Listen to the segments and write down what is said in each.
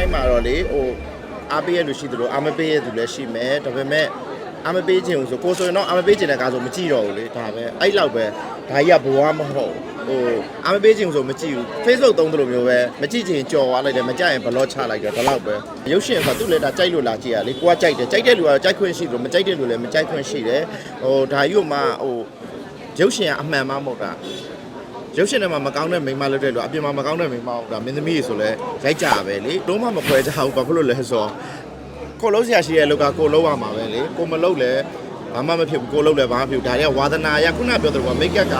တိုင်းမှာတော့လေဟိုအားပေးရလူရှိသလိုအားမပေးရသူလည်းရှိမယ်ဒါပေမဲ့အားမပေးခြင်းဆိုကိုယ်ဆိုရင်တော့အားမပေးခြင်းတဲ့ကားဆိုမကြည့်တော့ဘူးလေဒါပဲအဲ့လောက်ပဲဒါကြီးကဘဝမဟုတ်ဟိုအားမပေးခြင်းဆိုမကြည့်ဘူး Facebook သုံးသလိုမျိုးပဲမကြည့်ခြင်းကြော်သွားလိုက်တယ်မကြရင်ဘလော့ချလိုက်တယ်ဒါလောက်ပဲရုပ်ရှင်ဆိုသူ့လေဒါကြိုက်လို့လာကြည့်ရလေကိုကကြိုက်တယ်ကြိုက်တဲ့လူကတော့ကြိုက်ခွင့်ရှိတယ်မကြိုက်တဲ့လူလည်းမကြိုက်ခွင့်ရှိတယ်ဟိုဒါကြီးကမှဟိုရုပ်ရှင်ကအမှန်မှမဟုတ်တာ ရုပ်ရှင်ထဲမှာမကောင်းတဲ့မိန်းမလုပ်တဲ့လူအပြင်မှာမကောင်းတဲ့မိန်းမဟုတ်တာမင်းသမီးတွေဆိုလဲရိုက်ကြပဲလေလုံးဝမခွဲကြဘူးဘာဖြစ်လို့လဲဆိုတော့ကိုလုံးဆရာရှိရဲ့လောက်ကကိုလုံးရမှာပဲလေကိုမလုံးလဲ ဘာမှမဖြစ်ဘူးကိုလုံးလဲဘာမှမဖြစ်ဘူးဒါတွေကဝါသနာရခုနပြောသလိုကမိတ်ကပ်က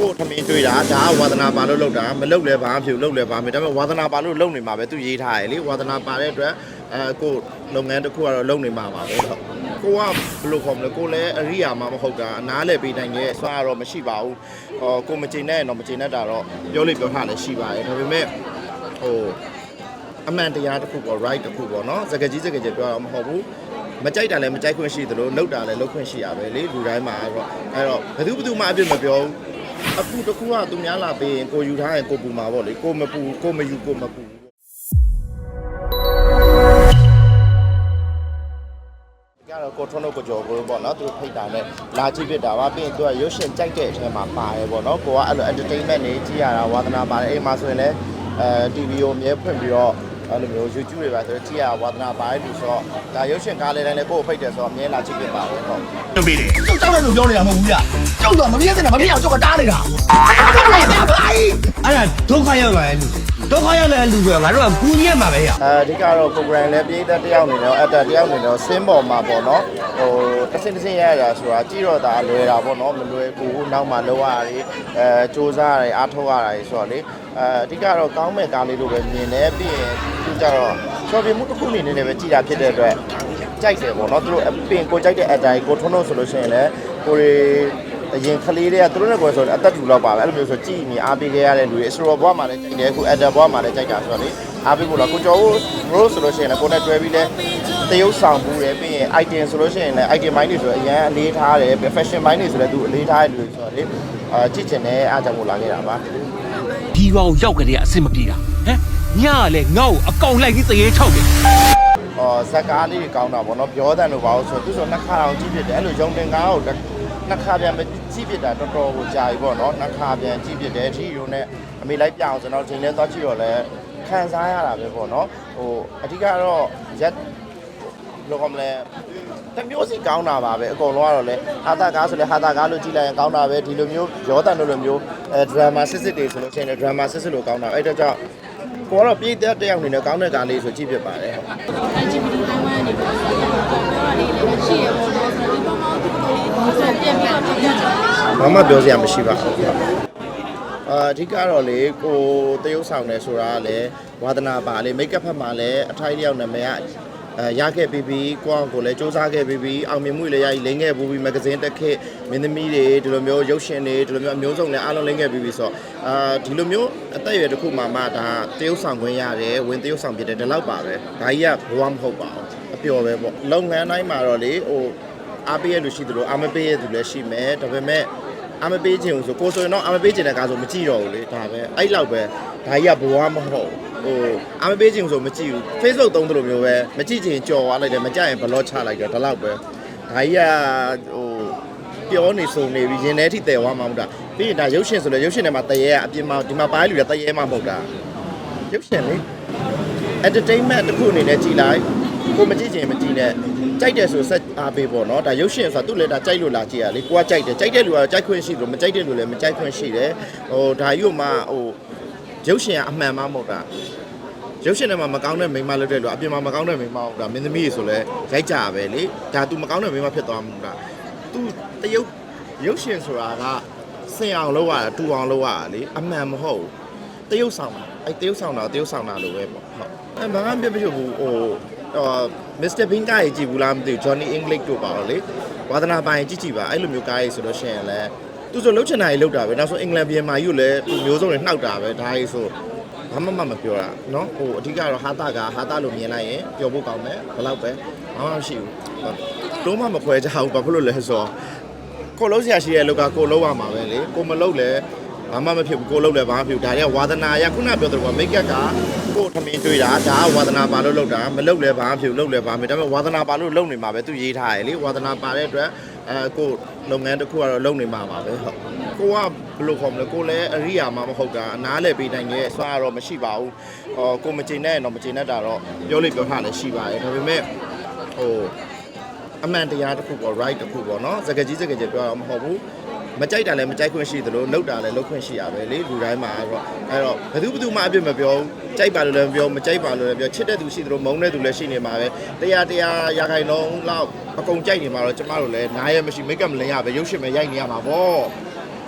ကိုထမင်းတွေးတာဒါကဝါသနာပါလို့လုပ်တာမလုပ်လဲဘာမှမဖြစ်ဘူးလုပ်လဲဘာမှမဖြစ်ဒါပေမဲ့ဝါသနာပါလို့လုပ်နေမှာပဲသူရေးထားရလေဝါသနာပါတဲ့အတွက်အဲကိုလုပ်ငန်းတစ်ခုကတော့လုပ်နေမှာပါပဲဟုတ်ကိုကဘယ်လိုခေါ်မလဲကိုလည်းအရိယာမှမဟုတ်တာအနားလဲပေးနိုင်ရဲ့ဆွာတော့မရှိပါဘူးဟောကိုမချိန်နဲ့တော့မချိန်နဲ့တာတော့ပြောလိပြောထားလည်းရှိပါတယ်ဒါပေမဲ့ဟိုအမှန်တရားတစ်ခုပေါ့ right တစ်ခုပေါ့နော်စကားကြီးစကားကြီးပြောတာမဟုတ်ဘူး မကြိုက်တာလည်းမကြိုက်ခွင့်ရှိသလိုလှုပ်တာလည်းလှုပ်ခွင့်ရှိရပဲလေလူတိုင်းမှာအဲ့တော့အဲ့တော့ဘယ်သူဘယ်သူမှအပြစ်မပြောဘူးအခုတစ်ခုကသူများလာပေးရင်ကိုယူထားရင်ကိုပူမှာပေါ့လေကိုမပူကိုမယူကိုမပူကတော့ကိုထွန်းတို့ကိုကြော်ကိုပေါ့နော်သူတို့ဖိတ်တာနဲ့လာကြည့်ဖြစ်တာပါပြီးရင်သူကရုပ်ရှင်ကြိုက်တဲ့အထဲမှာပါတယ်ပေါ့နော်ကိုကအဲ့လို entertainment နေကြည့်ရတာဝါသနာပါတယ်အိမ်မှာဆိုရင်လည်းအဲ TV ကိုအမြဲဖွင့်ပြီးတော့ အဲ့လိုမျိုး YouTube တွေပါဆိုတော့ကြည့်ရတာဝါသနာပါတယ်လို့ဆိုတော့ဒါရုပ်ရှင်ကားလေးတိုင်းလည်းကိုကိုဖိတ်တယ်ဆိုတော့အမြဲလာကြည့်ဖြစ်ပါဘူးဟုတ်လုပ်ပေးတယ်ကျုပ်တောင်းတယ်လို့ပြောနေတာမဟုတ်ဘူးဗျကျုပ်တော့မပြည့်စင်တာမပြည့်အောင်ကျုပ်ကတားနေတာအဲ့ဒါအဲ့ဒါဒုက္ခရောက်လာတဲ့လူ ဒုက္ခရောက်လာတဲ့လူကငါတို့ကကူညီရမှာပဲရအဲဒီကတော့ program လည်းပြည်သက်တယောက်အနေနဲ့အတက်တယောက်အနေနဲ့ဆင်းပေါ်မှာပေါ့နော်ဟိုတစ်စင်းတစ်စင်းရရတာဆိုတာကြည့်တော့ဒါလွယ်တာပေါ့နော်မလွယ်ဘူးနောက်မှလောက်ရတယ်အဲစူးစမ်းရတယ်အားထုတ်ရတယ်ဆိုတော့လေအဲအဓိကတော့ကောင်းမဲ့ကားလေးလိုပဲမြင်တယ်ပြီးရင်သူကြတော့ချော်ပြမှုတစ်ခုအနေနဲ့ပဲကြည်တာဖြစ်တဲ့အတွက်ကြိုက်တယ်ပေါ့နော်သူတို့အပင်ကိုကြိုက်တဲ့အတိုင်းကိုထွန်းလို့ဆိုလို့ရှိရင်လည်းကိုရီ အရင်ကလေးတွေကသူတို့နဲ့ကိုယ်ဆိုအသက်တူတော့ပါပဲအဲ့လိုမျိုးဆိုကြည်မြင်အားပေးခဲ့ရတဲ့လူတွေအစရောဘွားမှာလည်းကြိုက်တယ်အခုအက်ဒါဘွားမှာလည်းကြိုက်တာဆိုတော့လေအားပေးဖို့တော့ကိုကျော်ဦး rose ဆိုလို့ရှိရင်လည်းကိုနဲ့တွဲပြီးလဲတရုပ်ဆောင်မှုတယ်ပြီးရင် item ဆိုလို့ရှိရင်လည်း item မိုင်းတွေဆိုတော့အရန်အလေးထားတယ် fashion မိုင်းတွေဆိုလည်းသူအလေးထားတဲ့လူတွေဆိုတော့လေအာကြည့်ချင်တယ်အားကြောင့်မို့လာခဲ့တာပါဒီဘအောင်ရောက်ကြတဲ့အဆင်မပြေတာဟမ်ညကလည်းငါ့ကိုအကောင်လိုက်ကြီးတရေချောက်တယ်ဟောဇက်ကားလေးတွေကောင်းတာပေါ့နော်ပြောတဲ့လို့ပါလို့ဆိုသူဆိုနှစ်ခါအောင်ကြည့်ဖြစ်တယ်အဲ့လိုရုံတင်ကားကို နှစ်ခါပြန်ကြည့်ဖြစ်တာတော်တော်ကိုကြာပြီပေါ့နော်နှစ်ခါပြန်ကြည့်ဖြစ်တယ်အထီရုံနဲ့အမေလိုက်ပြအောင်ကျွန်တော်ချိန်လဲသွားကြည့်တော့လဲခံစားရတာပဲပေါ့နော်ဟိုအဓိကတော့ရက်လောကမလဲတမျိုးစီကောင်းတာပါပဲအကုန်လုံးကတော့လေဟာတာကားဆိုလေဟာတာကားလို့ကြည့်လိုက်ရင်ကောင်းတာပဲဒီလိုမျိုးရောတန်တို့လိုမျိုးအဲဒရာမာစစ်စစ်တွေဆိုလို့ရှိရင်ဒရာမာစစ်စစ်လို့ကောင်းတာအဲ့တော့ကြောင့်ကိုကတော့ပြည်သက်တယောက်အနေနဲ့ကောင်းတဲ့ကားလေးဆိုကြည့်ဖြစ်ပါတယ်ဟုတ် LGBT တိုင်းဝိုင်းနေပေါ့ဆိုတော့ပြောရလေးလည်းရှိရပေါ့နော်ဆိုတော့ဒီပုံမှန်သူတို့လေးဆိုပြန်ပြီးတော့ပြောကြတယ် ဘာမှပြောစရာမရှိပါဘူးအာအဓိကတော့လေကိုတရုပ်ဆောင်နေဆိုတာကလည်းဝါသနာပါလေမိတ်ကပ်ဖက်မှာလည်းအထိုက်လျောက်နာမည်ကအဲရခဲ့ပြီးပြီးကိုအောင်ကိုလည်းစူးစမ်းခဲ့ပြီးပြီးအောင်မြင်မှုတွေလည်းရည်လိမ့်ခဲ့ပြီးပြီးမဂဇင်းတက်ခေတ်မင်းသမီးတွေဒီလိုမျိုးရုပ်ရှင်တွေဒီလိုမျိုးအမျိုးစုံလည်းအားလုံးလိမ့်ခဲ့ပြီးပြီးဆိုတော့အာဒီလိုမျိုးအသက်အရွယ်တစ်ခုမှမှဒါတရုပ်ဆောင်ခွင့်ရတယ်ဝင်တရုပ်ဆောင်ဖြစ်တယ်ဒီလောက်ပါပဲဒါကြီးကဘဝမဟုတ်ပါဘူးအပျော်ပဲပေါ့လုပ်ငန်းတိုင်းမှာတော့လေဟိုအားပေးရလူရှိသလိုအားမပေးရသူလည်းရှိမယ်ဒါပေမဲ့ အမပေးခြင်းဆိုကိုဆိုရင်တော့အမပေးခြင်းတဲ့ကားဆိုမကြည့်တော့ဘူးလေဒါပဲအဲ့လောက်ပဲဒါကြီးကဘဝမဟုတ်ဟိုအမပေးခြင်းဆိုမကြည့်ဘူး Facebook သုံးသလိုမျိုးပဲမကြည့်ခြင်းကြော်သွားလိုက်တယ်မကြရင်ဘလော့ချလိုက်တယ်ဒါလောက်ပဲဒါကြီးကဟိုပြောနေဆိုနေပြီးရင်ထဲထိတည်သွားမှာမဟုတ်တာပြီးရင်ဒါရုပ်ရှင်ဆိုလဲရုပ်ရှင်ထဲမှာတရေကအပြင်မှာဒီမှာပိုင်းလူတွေတရေမှမဟုတ်တာရုပ်ရှင်လေ entertainment တစ်ခုအနေနဲ့ကြည်လိုက်ကိုမကြည့်ခြင်းမကြည့်နဲ့ ကြိုက်တယ်ဆိုဆက်အားပေးပေါ့နော်ဒါရုပ်ရှင်ဆိုတာသူ့လည်းဒါကြိုက်လို့လာကြည့်ရလေကိုကကြိုက်တယ်ကြိုက်တဲ့လူကတော့ကြိုက်ခွင့်ရှိတယ်မကြိုက်တဲ့လူလည်းမကြိုက်ခွင့်ရှိတယ်ဟိုဒါကြီးကမှဟိုရုပ်ရှင်ကအမှန်မှမဟုတ်တာရုပ်ရှင်ထဲမှာမကောင်းတဲ့မိန်းမလုပ်တဲ့လူအပြင်မှာမကောင်းတဲ့မိန်းမဟုတ်တာမင်းသမီးတွေဆိုလဲရိုက်ကြပဲလေဒါ तू မကောင်းတဲ့မိန်းမဖြစ်သွားမှာမဟုတ်တာ तू တရုပ်ရုပ်ရှင်ဆိုတာကစင်အောင်လုပ်ရတာတူအောင်လုပ်ရတာလေအမှန်မဟုတ်ဘူးတရုပ်ဆောင်တာအဲတရုပ်ဆောင်တာတရုပ်ဆောင်တာလို့ပဲပေါ့ဟုတ်အဲဘာမှမပြပြဘူးဟိုအော် မစ္စတာဘင်းကားကြီးကြည့်ဘူးလားမသိဘူး Johnny English တို့ပါတော့လေဝါသနာပိုင်ကြည့်ကြည့်ပါအဲ့လိုမျိုးကားကြီးဆိုလို့ရှိရင်လည်းသူဆိုလှုပ်ချင်တာကြီးလှုပ်တာပဲနောက်ဆုံးအင်္ဂလန်ပြည်မာကြီးကိုလည်းသူမျိုးစုံတွေနှောက်တာပဲဒါကြီးဆိုဘာမှမမပြောတာเนาะဟိုအဓိကတော့ဟာတာကဟာတာလို့မြင်လိုက်ရင်ပျော်ဖို့ကောင်းတယ်ဘယ်တော့ပဲဘာမှမရှိဘူးတော့မှမခွဲကြဘူးဘာဖြစ်လို့လဲဆိုတော့ကိုလုံးဆရာရှိရဲ့လောက်ကကိုလုံးရမှာပဲလေကိုမလုံးလဲဘ ဘာမှမဖြစ်ဘူးကိုလုပ်လဲဘာမှမဖြစ်ဘူးဒါတွေကဝါသနာရခုနပြောသလိုကမိတ်ကပ်ကကိုထမင်းတွေ့တာဒါကဝါသနာပါလို့လုပ်တာမလုပ်လဲဘာမှမဖြစ်ဘူးလုပ်လဲဘာမှမဖြစ်ဒါပေမဲ့ဝါသနာပါလို့လုပ်နေမှာပဲသူရေးထားရလေဝါသနာပါတဲ့အတွက်အဲကိုလုပ်ငန်းတစ်ခုကတော့လုပ်နေမှာပါပဲဟုတ်ကိုကဘယ်လိုခေါ်မလဲကိုလည်းအရိယာမှမဟုတ်တာအနားလဲပေးနိုင်ရဲ့အစွမ်းကတော့မရှိပါဘူးဟောကိုမချိန်နဲ့တော့မချိန်နဲ့တာတော့ပြောလိပြောထားလည်းရှိပါတယ်ဒါပေမဲ့ဟိုအမှန်တရားတစ်ခုပေါ့ right တစ်ခုပေါ့နော်စကားကြီးစကားကြီးပြောတာမဟုတ်ဘူး မကြိုက်တာလည်းမကြိုက်ခွင့်ရှိသလိုလှုပ်တာလည်းလှုပ်ခွင့်ရှိရပဲလေလူတိုင်းမှာအဲ့တော့အဲ့တော့ဘယ်သူဘယ်သူမှအပြစ်မပြောဘူးကြိုက်ပါလို့လည်းမပြောမကြိုက်ပါလို့လည်းပြောချစ်တဲ့သူရှိသလိုမုန်းတဲ့သူလည်းရှိနေမှာပဲတရားတရားရာခိုင်နှုန်းလောက်အကုန်ကြိုက်နေမှာတော့ကျမတို့လည်းနားရဲမရှိမိတ်ကပ်မလင်ရပဲရုပ်ရှင်ပဲရိုက်နေရမှာပေါ့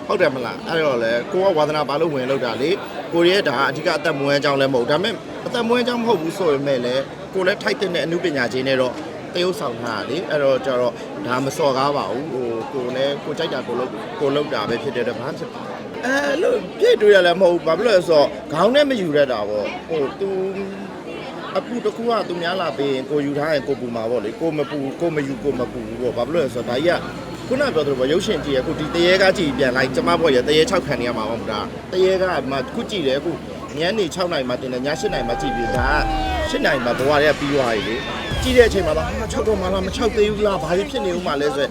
ဟုတ်တယ်မလားအဲ့တော့လေကိုကဝါသနာပါလို့ဝင်လောက်တာလေကိုရဲဒါအဓိကအသက်မွေးအကြောင်းလည်းမဟုတ်ဒါပေမဲ့အသက်မွေးအကြောင်းမဟုတ်ဘူးဆိုပေမဲ့လည်းကိုလည်းထိုက်တဲ့အမှုပညာချင်းနဲ့တော့ တရုပ်ဆောင်ထားတာလေအဲ့တော့ကျတော့ဒါမစော်ကားပါဘူးဟိုကိုလည်းကိုကြိုက်တာကိုလုပ်ကိုလုပ်တာပဲဖြစ်တဲ့တော့ဘာဖြစ်ပါအဲလို့ပြည့်တွေ့ရလည်းမဟုတ်ဘူးဘာဖြစ်လို့လဲဆိုတော့ခေါင်းနဲ့မယူရတာပေါ့ဟို तू အခုတကူကသူများလာပေးရင်ကိုယူထားရင်ကိုပူမှာပေါ့လေကိုမပူကိုမယူကိုမပူဘူးပေါ့ဘာဖြစ်လို့လဲဆိုတော့ဒါကြီးကခုနပြောသလိုပေါ့ရုပ်ရှင်ကြည့်ရအခုဒီတရေကကြည့်ပြန်လိုက်ကျမဘောရတရေ6ခံနေရမှာပေါ့ဒါတရေကမှခုကြည့်တယ်အခုညနေ6နိုင်မှတင်တယ်ည7နိုင်မှကြည့်ပြီးဒါက7နိုင်မှဘဝတွေကပြီးသွားပြီလေ ကြည့်တဲ့အချိန်မှာတော့ဟာ6တော့မှလားမ6သေးဘူးလားဘာဖြစ်ဖြစ်နေဦးမှလဲဆို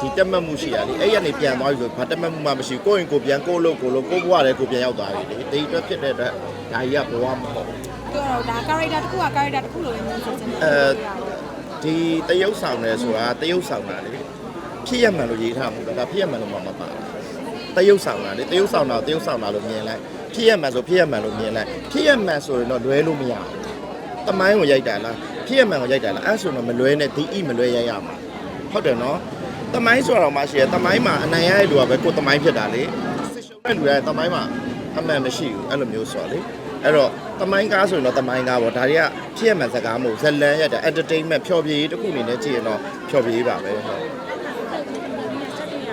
ဒီတက်မှတ်မှုရှိရလေအဲ့ရနေပြန်သွားပြီဆိုဘာတက်မှတ်မှုမှမရှိကိုယ့်ရင်ကိုပြန်ကိုယ့်လို့ကိုယ်လို့ကိုယ့်ဘဝလည်းကိုပြန်ရောက်သွားပြီလေဒီအတွက်ဖြစ်တဲ့အတွက်ဒါကြီးကဘဝမဟုတ်ပြောတော့ဒါ character တစ်ခုက character တစ်ခုလိုပဲမျိုးဆိုချင်တယ်အဲဒီတရုပ်ဆောင်တယ်ဆိုတာတရုပ်ဆောင်တာလေဖြစ်ရမှန်လို့ရေးထားမှုတော့ဒါဖြစ်ရမှန်လို့မှမပါတရုပ်ဆောင်တာလေတရုပ်ဆောင်တာတရုပ်ဆောင်တာလို့မြင်လိုက်ဖြစ်ရမှန်ဆိုဖြစ်ရမှန်လို့မြင်လိုက်ဖြစ်ရမှန်ဆိုရင်တော့လွဲလို့မရဘူးတမိုင်းကိုရိုက်တာလား ဖြစ်ရမှန်ကိုရိုက်တာလားအဲ့ဆိုတော့မလွဲနဲ့ဒီဣမလွဲရိုက်ရမှာဟုတ်တယ်နော်တမိုင်းဆိုတော့မှရှိရတမိုင်းမှာအနိုင်ရတဲ့လူကပဲကိုယ်တမိုင်းဖြစ်တာလေစစ်ရှုံးတဲ့လူကတမိုင်းမှာအမှန်မရှိဘူးအဲ့လိုမျိုးဆိုတော့လေအဲ့တော့တမိုင်းကားဆိုရင်တော့တမိုင်းကားပေါ့ဒါတွေကဖြစ်ရမှန်စကားမဟုတ်ဇလန်းရတဲ့ entertainment ဖျော်ဖြေရေးတစ်ခုအနေနဲ့ကြည့်ရင်တော့ဖျော်ဖြေရေးပါပဲဟုတ်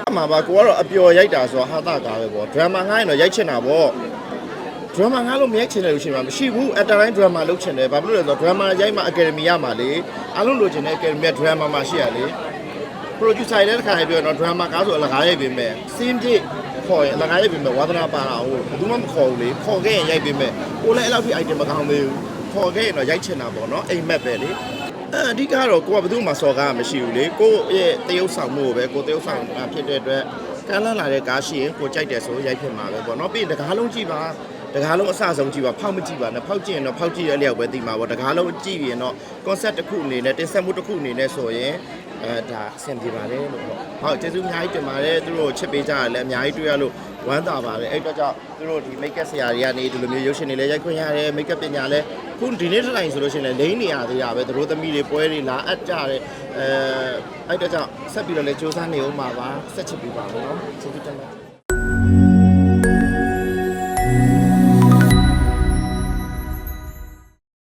အမှာပါကိုကတော့အပျော်ရိုက်တာဆိုတော့ဟာတာကားပဲပေါ့ drama ငားရင်တော့ရိုက်ချင်တာပေါ့ drama ငားလို့မရိုက်ချင်တယ်လို့ရှိမှမရှိဘူး at the time drama လုပ်ချင်တယ်ဘာဖြစ်လို့လဲဆိုတော့ drama ရိုက်မှ academy ရမှာလေအားလုံးလိုချင်တဲ့ academy က drama မှာရှိရလေ producer ရဲ့တစ်ခါပြောတော့ drama ကားဆိုအလကားရိုက်ပေးမယ် scene ပြည့်ခေါ်ရင်အလကားရိုက်ပေးမယ်ဝါသနာပါတာဟုတ်ဘယ်သူမှမခေါ်ဘူးလေခေါ်ခဲ့ရင်ရိုက်ပေးမယ်ကိုလည်းအဲ့လောက်ထိ item မကောင်းသေးဘူးခေါ်ခဲ့ရင်တော့ရိုက်ချင်တာပေါ့နော်အိမ်မက်ပဲလေအဲအဓိကတော့ကိုကဘယ်သူမှစော်ကားမရှိဘူးလေကိုရဲ့တရုပ်ဆောင်မှုကိုပဲကိုတရုပ်ဆောင်တာဖြစ်တဲ့အတွက်ကမ်းလှမ်းလာတဲ့ကားရှိရင်ကိုကြိုက်တယ်ဆိုရိုက်ဖြစ်မှာပဲပေါ့နော်ပြီးရင်တကားလုံးကြည့်ပါ တကားလုံးအစဆုံးကြည့်ပါဖောက်မကြည့်ပါနဲ့ဖောက်ကြည့်ရင်တော့ဖောက်ကြည့်ရလျောက်ပဲသိမှာပေါ့တကားလုံးကြည့်ရင်တော့ concept တစ်ခုအနေနဲ့တင်ဆက်မှုတစ်ခုအနေနဲ့ဆိုရင်အဲဒါအဆင်ပြေပါတယ်လို့ပေါ့ဟုတ်ကျေးဇူးအများကြီးတင်ပါတယ်သူတို့ကိုချစ်ပေးကြရလဲအများကြီးတွေ့ရလို့ဝမ်းသာပါတယ်အဲ့အတွက်ကြောင့်သူတို့ဒီ make up ဆရာတွေကနေဒီလိုမျိုးရုပ်ရှင်တွေလည်းရိုက်ခွင့်ရတယ် make up ပညာလည်းခုဒီနေ့တစ်တိုင်းဆိုလို့ရှိရင်လည်းလိမ့်နေရသေးတာပဲသူတို့သမီးတွေပွဲတွေလာအပ်ကြတယ်အဲအဲ့အတွက်ကြောင့်ဆက်ပြီးတော့လည်းစူးစမ်းနေဦးမှာပါဆက်ချစ်ပြီးပါမယ်နော်ကျေးဇူးတင်ပါတယ်